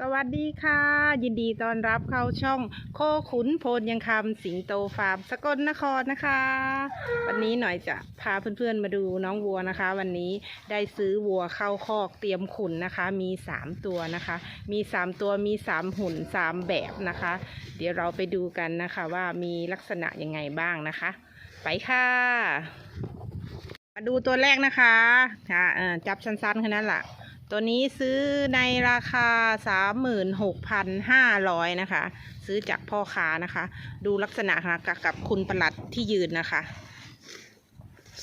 สวัสดีค่ะ ยินดีต้อนรับเข้าช่องโคขุนโพนยังคำสิงโตฟาร์มสกลนครนะคะ วันนี้หน่อยจะพาเพื่อนๆมาดูน้องวัวนะคะ วันนี้ได้ซื้อวัวเข้าคอกเตรียมขุนนะคะ มีสามตัวนะคะ มีสามตัวมีสามหุ่นสามแบบนะคะ เดี๋ยวเราไปดูกันนะคะว่ามีลักษณะยังไงบ้างนะคะ ไปค่ะมาดูตัวแรกนะคะค่ะจับสั้นๆแค่นั้นแหละ ตัวนี้ซื้อในราคา 36,500 นะคะ ซื้อจากพ่อค้านะคะ ดูลักษณะค่ะกับกับคุณประหลัดที่ยืนนะคะ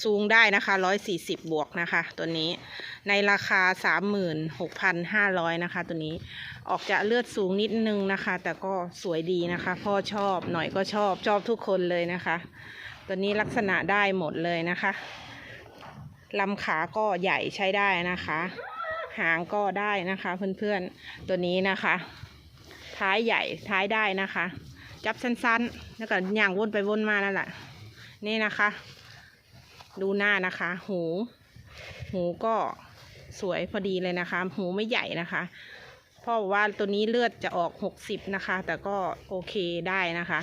สูงได้นะคะ 140 บวกนะคะ ตัวนี้ในราคา 36,500 นะคะ ตัวนี้ออกจะเลือดสูงนิดนึงนะคะ แต่ก็สวยดีนะคะ พ่อชอบหน่อยก็ชอบชอบทุกคนเลยนะคะ ตัวนี้ลักษณะได้หมดเลยนะคะลำขาก็ใหญ่ใช้ได้นะคะ หางก็ได้นะคะ เพื่อนๆตัวนี้นะคะ ท้ายใหญ่ท้ายได้นะคะ จับสั้นๆ แล้วก็ย่างวนไปวนมานั่นแหละนี่นะคะ ดูหน้านะคะ หู หูก็สวยพอดีเลยนะคะ หูไม่ใหญ่นะคะเพราะว่าตัวนี้เลือดจะออก 60 นะคะ แต่ก็โอเคได้นะคะ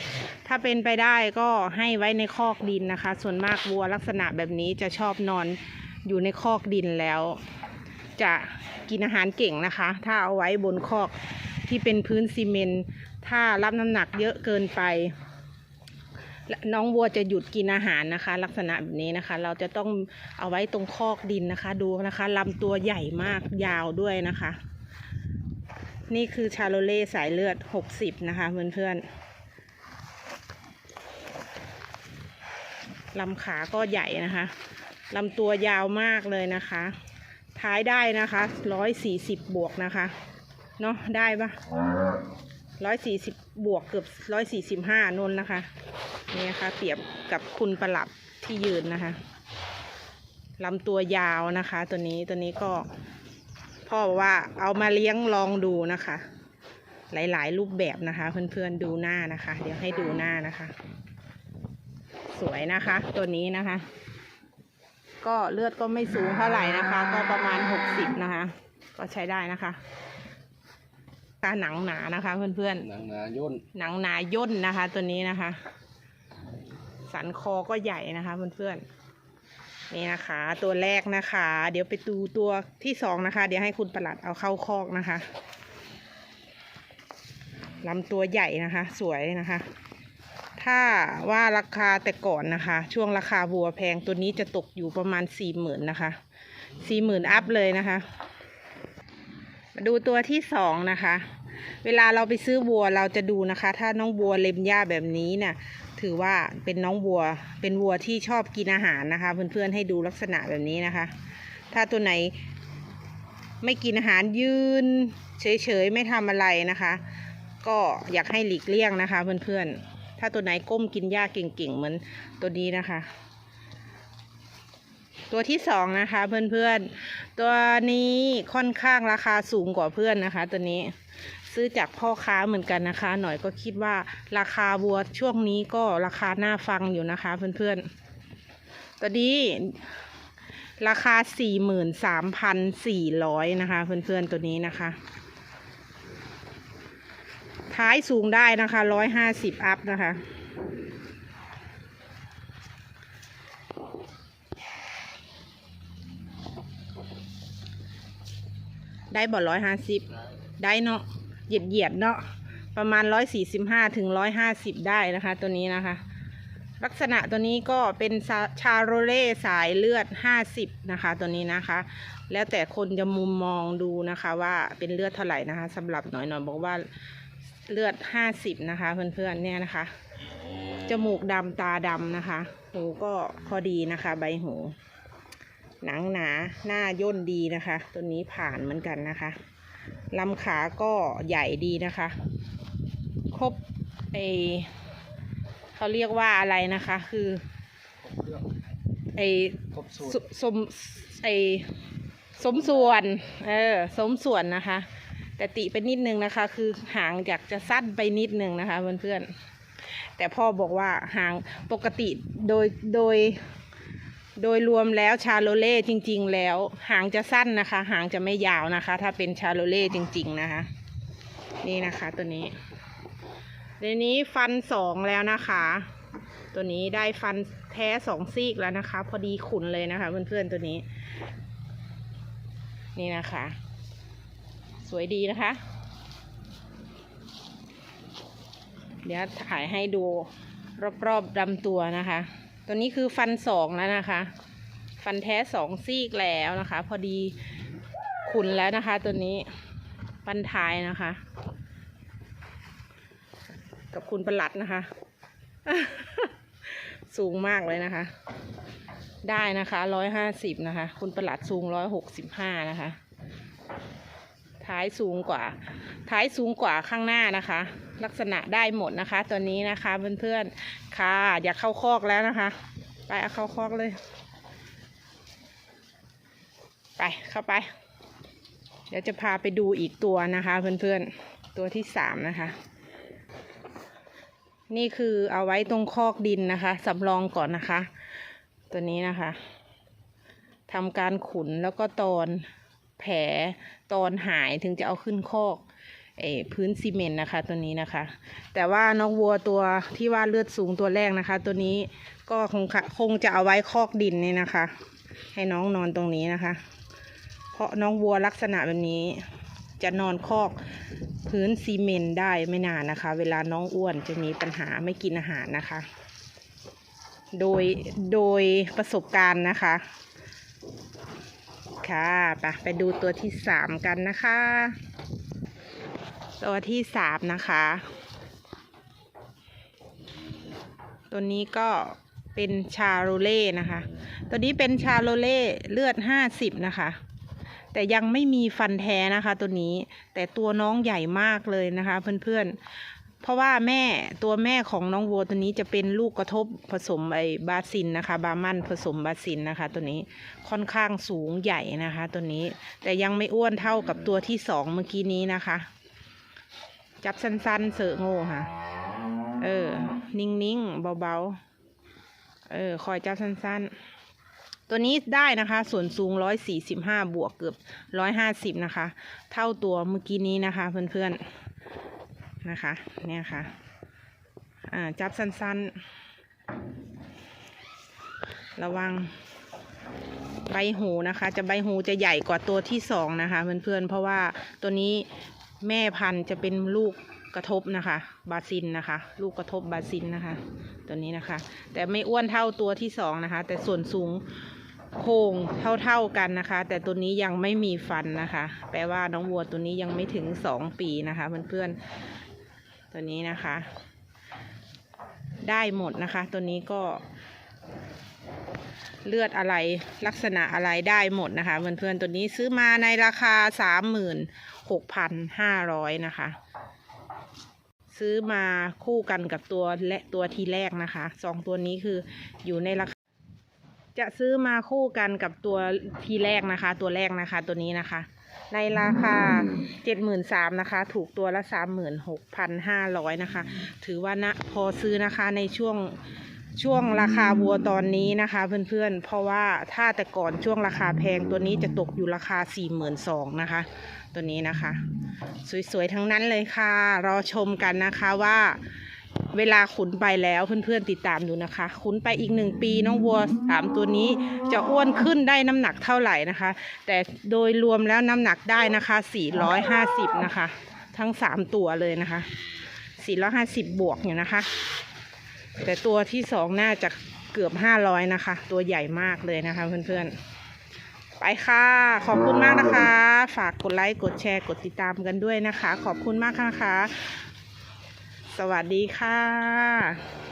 ถ้าเป็นไปได้ก็ให้ไว้ในคอกดินนะคะ ส่วนมากวัวลักษณะแบบนี้จะชอบนอนอยู่ในคอกดินแล้ว จะกินอาหารเก่งนะคะ ถ้าเอาไว้บนคอกที่เป็นพื้นซีเมนต์ถ้ารับน้ำหนักเยอะเกินไปน้องวัวจะหยุดกินอาหารนะคะ ลักษณะแบบนี้นะคะ เราจะต้องเอาไว้ตรงคอกดินนะคะ ดูนะคะลำตัวใหญ่มากยาวด้วยนะคะ นี่คือชาโลเล่สายเลือด 60 นะคะเพื่อนๆลำขาก็ใหญ่นะคะลำตัวยาวมากเลยนะคะ ท้ายได้นะคะร้อยสี่สิบบวกนะคะ เนาะได้ปะร้อยสี่สิบบวกเกือบร้อยสี่สิบห้านนนะคะ นี่นะคะ เปรียบกับคุณประหลับที่ยืนนะคะลำตัวยาวนะคะ ตัวนี้ตัวนี้ก็พ่อบอกว่าเอามาเลี้ยงลองดูนะคะ หลาย ๆ รูปแบบนะคะ เพื่อนๆดูหน้านะคะ เดี๋ยวให้ดูหน้านะคะ สวยนะคะ ตัวนี้นะคะ ก็เลือดก็ไม่สูงเท่าไหร่นะคะ ก็ประมาณหกสิบนะคะ ก็ใช้ได้นะคะตาหนังหนานะคะเพื่อนหนังหนาย่นๆหนังหนาย่นนะคะ ตัวนี้นะคะ สันคอก็ใหญ่นะคะเพื่อนๆนี่นะคะ ตัวแรกนะคะ เดี๋ยวไปดูตัวที่สองนะคะ เดี๋ยวให้คุณประหลัดเอาเข้าคอกนะคะลำตัวใหญ่นะคะ สวยนะคะ ถ้าว่าราคาแต่ก่อนนะคะ ช่วงราคาวัวแพงตัวนี้จะตกอยู่ประมาณสี่หมื่นนะคะสี่หมื่นอัพเลยนะคะ มาดูตัวที่สองนะคะ เวลาเราไปซื้อวัวเราจะดูนะคะ ถ้าน้องวัวเล็มหญ้าแบบนี้เนี่ยถือว่าเป็นน้องวัว เป็นวัวที่ชอบกินอาหารนะคะ เพื่อนๆให้ดูลักษณะแบบนี้นะคะ ถ้าตัวไหนไม่กินอาหารยืน เฉยๆ ไม่ทำอะไรนะคะ ก็อยากให้หลีกเลี่ยงนะคะเพื่อนๆ ถ้าตัวไหนก้มกินหญ้าเก่งๆเหมือนตัวนี้นะคะ ตัวที่สองนะคะเพื่อนๆ ตัวนี้ค่อนข้างราคาสูงกว่าเพื่อนนะคะ ตัวนี้ซื้อจากพ่อค้าเหมือนกันนะคะ หน่อยก็คิดว่าราคาวัวช่วงนี้ก็ราคาน่าฟังอยู่นะคะ เพื่อนๆ ตัวนี้ราคาสี่หมื่นสามพันสี่ร้อยนะคะ เพื่อนๆ ตัวนี้นะคะ ท้ายสูงได้นะคะร้อยห้าสิบอัพนะคะ ได้บ่ร้อยห้าสิบได้เนาะเหยียดเหยียดเนาะประมาณร้อยสี่สิบห้าถึงร้อยห้าสิบได้นะคะ ตัวนี้นะคะ ลักษณะตัวนี้ก็เป็นชาโรเล่สายเลือดห้าสิบนะคะ ตัวนี้นะคะ แล้วแต่คนจะมุมมองดูนะคะว่าเป็นเลือดเท่าไหร่นะคะสำหรับหน่อยหน่อยบอกว่า เลือดห้าสิบนะคะ เพื่อนๆเนี่ยนะคะ จมูกดำตาดำนะคะ หูก็พอดีนะคะ ใบหู หนังหนาหน้าย่นดีนะคะ ตัวนี้ผ่านเหมือนกันนะคะลำขาก็ใหญ่ดีนะคะ ครบไอเขาเรียกว่าอะไรนะคะ คือไอครบสูตสรสมไอสมส่วน เออ สมส่วนนะคะ แต่ติไปนิดนึงนะคะ คือหางอยากจะสั้นไปนิดนึงนะคะเพื่อนๆแต่พ่อบอกว่าหางปกติโดยโดย โดยรวมแล้วชาโลเล่จริง ๆ แล้ว หางจะสั้นนะคะ หางจะไม่ยาวนะคะ ถ้าเป็นชาโลเล่จริง ๆ นะคะ นี่นะคะตัวนี้เดี๋ยวนี้ฟันสองแล้วนะคะ ตัวนี้ได้ฟันแท้สองซี่แล้วนะคะ พอดีขุนเลยนะคะเพื่อนๆตัวนี้ นี่นะคะ สวยดีนะคะ เดี๋ยวถ่ายให้ดูรอบๆลำตัวนะคะ ตัวนี้คือฟันสองแล้วนะคะ ฟันแท้สองซี่แล้วนะคะ พอดีขุนแล้วนะคะ ตัวนี้ฟันท้ายนะคะ กับคุณประหลัดนะคะ สูงมากเลยนะคะ ได้นะคะร้อยห้าสิบนะคะ คุณประหลัดสูงร้อยหกสิบห้านะคะ ท้ายสูงกว่า ท้ายสูงกว่าข้างหน้านะคะ ลักษณะได้หมดนะคะ ตัวนี้นะคะเพื่อนๆค่ะ อยากเข้าคอกแล้วนะคะ ไปเอาเข้าคอกเลย ไปเข้าไป เดี๋ยวจะพาไปดูอีกตัวนะคะเพื่อนๆตัวที่สามนะคะนี่คือเอาไว้ตรงคอกดินนะคะสำรองก่อนนะคะ ตัวนี้นะคะทำการขุนแล้วก็ตอน แผลตอนหายถึงจะเอาขึ้นคอกเอพื้นซีเมนต์นะคะตัวนี้นะคะ แต่ว่านกวัวตัวที่ว่าเลือดสูงตัวแรกนะคะ ตัวนี้ก็คงค่ะคงจะเอาไว้คอกดินนี่นะคะ ให้น้องนอนตรงนี้นะคะ เพราะน้องวัวลักษณะแบบนี้ จะนอนคอกพื้นซีเมนต์ได้ไม่นานนะคะ เวลาน้องอ้วนจะมีปัญหาไม่กินอาหารนะคะ โดยโดยประสบการณ์นะคะ ค่ะไปไปดูตัวที่สามกันนะคะ ตัวที่สามนะคะ ตัวนี้ก็เป็นชาโรเล่นะคะ ตัวนี้เป็นชาโรเล่เลือดห้าสิบนะคะ แต่ยังไม่มีฟันแท้นะคะตัวนี้ แต่ตัวน้องใหญ่มากเลยนะคะเพื่อนๆ เพราะว่าแม่ตัวแม่ของน้องวัวตัวนี้จะเป็นลูกกระทบผสมไอ้บาซินนะคะ บามันผสมบาซินนะคะ ตัวนี้ค่อนข้างสูงใหญ่นะคะ ตัวนี้แต่ยังไม่อ้วนเท่ากับตัวที่สองเมื่อกี้นี้นะคะ จับสั้นๆเสือโง่ค่ะ เออ นิ่งๆเบาๆเออคอยจับสั้น ๆตัวนี้ได้นะคะ ส่วนสูงร้อยสี่สิบห้าบวกเกือบร้อยห้าสิบนะคะ เท่าตัวเมื่อกี้นี้นะคะ เพื่อนๆ นะคะ เนี่ยค่ะ อ่า จับสั้นๆ ระวังใบหูนะคะ จะใบหูจะใหญ่กว่าตัวที่สองนะคะ เพื่อนๆ เพราะว่าตัวนี้แม่พันธุ์จะเป็นลูกกระทบนะคะ บาซินนะคะ ลูกกระทบบาซินนะคะ ตัวนี้นะคะ แต่ไม่อ้วนเท่าตัวที่สองนะคะ แต่ส่วนสูงโค้งเท่าๆกันนะคะ แต่ตัวนี้ยังไม่มีฟันนะคะ แปลว่าน้องวัวตัวนี้ยังไม่ถึงสองปีนะคะ เพื่อนๆ ตัวนี้นะคะ ได้หมดนะคะ ตัวนี้ก็ เลือดอะไรลักษณะอะไรได้หมดนะคะเพื่อนๆตัวนี้ซื้อมาในราคาสามหมื่นหกพันห้าร้อยนะคะ ซื้อมาคู่กันกับตัวและตัวทีแรกนะคะสองตัวนี้คืออยู่ในราคาจะซื้อมาคู่กันกับตัวทีแรกนะคะ ตัวแรกนะคะตัวนี้นะคะ ในราคาเจ็ดหมื่นสามนะคะ ถูกตัวละสามหมื่นหกพันห้าร้อยนะคะ ถือว่านะพอซื้อนะคะในช่วงช่วงราคาวัวตอนนี้นะคะ เพื่อนๆ เพราะว่าถ้าแต่ก่อนช่วงราคาแพงตัวนี้จะตกอยู่ราคาสี่หมื่นสองนะคะ ตัวนี้นะคะ สวยๆ ทั้งนั้นเลยค่ะ รอชมกันนะคะว่า เวลาขุนไปแล้วเพื่อนๆติดตามดูนะคะ ขุนไปอีกหนึ่งปีน้องวัวสามตัวนี้จะอ้วนขึ้นได้น้ำหนักเท่าไหร่นะคะ แต่โดยรวมแล้วน้ำหนักได้นะคะ450นะคะ ทั้งสามตัวเลยนะคะ450บวกอยู่นะคะ แต่ตัวที่สองน่าจะเกือบ500นะคะ ตัวใหญ่มากเลยนะคะเพื่อนๆ ไปค่ะ ขอบคุณมากนะคะ ฝากกดไลค์ กดแชร์ กดติดตามกันด้วยนะคะ ขอบคุณมากค่ะนะคะ สวัสดีค่ะ